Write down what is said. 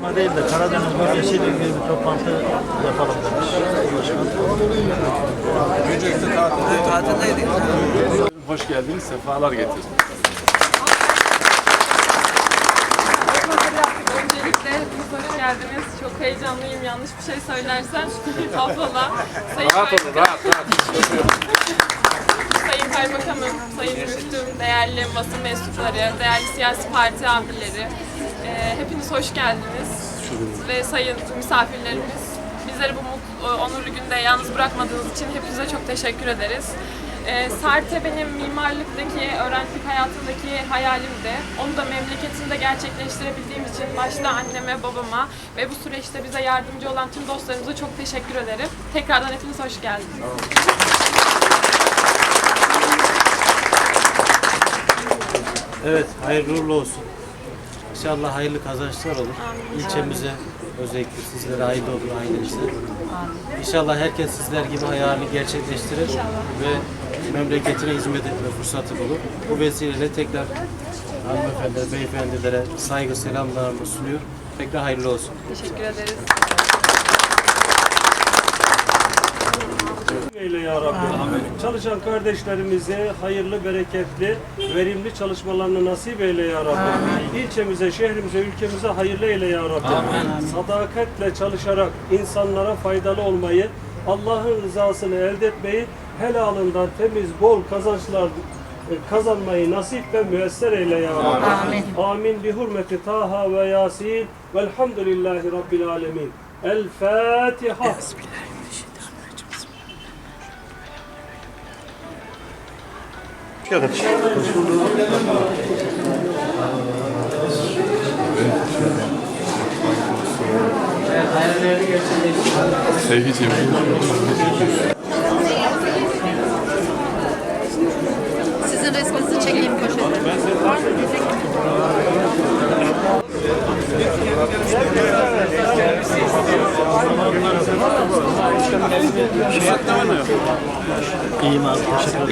Ama değil de Karadeniz bölgesiyle ilgili bir toplantı yapalım demiş başkan. Tatildeydik. Hoş geldiniz, sefalar getirdiniz. Öncelikle hoş geldiniz. Çok heyecanlıyım. Yanlış bir şey söylersem affola. Sayın, Rahat olun, rahat, rahat. Sayın Kaymakamım, Sayın Müftüm, değerli basın mensupları, değerli siyasi parti abileri. E, hepiniz hoş geldiniz. Ve sayın misafirlerimiz. Bizleri bu mutlu, onurlu günde yalnız bırakmadığınız için hepinize çok teşekkür ederiz. E, Sarte benim mimarlıktaki, öğrencilik hayatındaki hayalimdi. Onu da memleketimde gerçekleştirebildiğim için başta anneme, babama ve bu süreçte bize yardımcı olan tüm dostlarımıza çok teşekkür ederim. Tekrardan hepiniz hoş geldiniz. Evet, hayırlı uğurlu olsun. İnşallah hayırlı kazançlar olur. İlçemize özellikle sizlere hayırlı olur ailenize. İnşallah herkes sizler gibi hayalini gerçekleştirir ve memleketine hizmet etme fırsatı bulur. Bu vesileyle tekrar hanımefendi, beyefendilere saygı selamlarımı sunuyor. Tekrar hayırlı olsun. Teşekkür ederiz. Eyle ya Rabbi. Çalışan kardeşlerimize hayırlı, bereketli, verimli çalışmalarını nasip eyle ya Rabbi. İlçemize, şehrimize, ülkemize hayırlı eyle ya Rabbi. Sadakatle çalışarak insanlara faydalı olmayı, Allah'ın rızasını elde etmeyi, helalından temiz, bol kazançlar e, kazanmayı nasip ve müesser eyle ya Rabbi. Amin. Amin. Bi hurmeti Taha ve Yasin. Velhamdülillahi Rabbil alemin. El Fatiha. Seyficiğim. Sizin resminizi çekeyim poşete. İyiyim abi, teşekkür ederim.